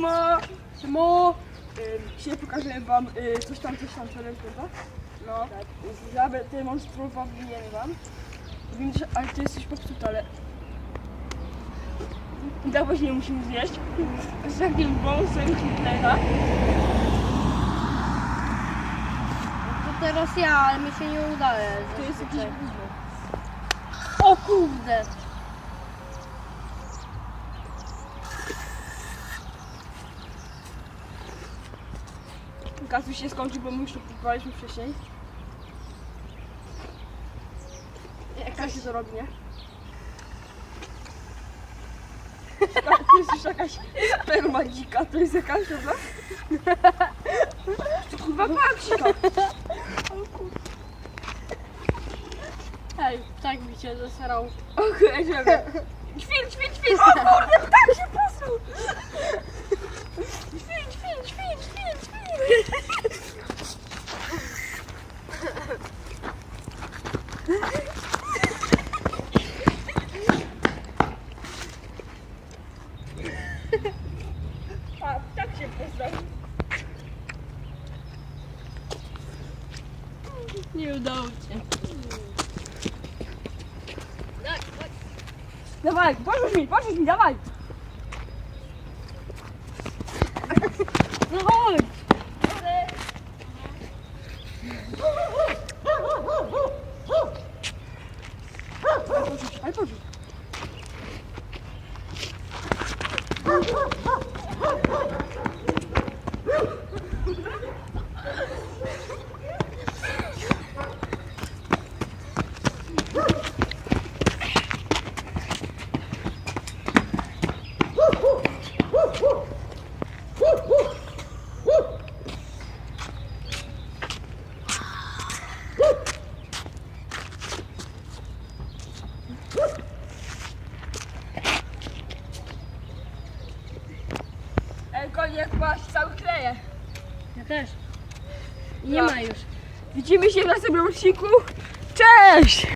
Siema! Siemo! Ym, Dzisiaj pokażę wam y, coś tam, coś tam, challenge, prawda? No. Tak. Ja demonstrowałem wam. Wiem, że, ale to jest coś popsute, ale... I tak właśnie musimy zjeść. Z takim wąsem Hitlera. To teraz ja, ale mi się nie udaje. To jest jakiś. O kurde! Gaz już się skończył, bo my już to próbowaliśmy wcześniej. Jak to się to robi, nie? To jest już jakaś sperma dzika, to jest jakaś, prawda? To kurwa paksika. Ej, tak mi się zesrał. Okej, okay, Ćwil, ćwil, ćwil! O kurde, A, tak się poznał. Nie udało się. Dawaj, pomóż mi, pomóż mi, dawaj! No chodź! Ale porzuć, ale koniec, masz cały kleje. Ja też. Nie Ja. ma już. Widzimy się w następnym odcinku. Cześć!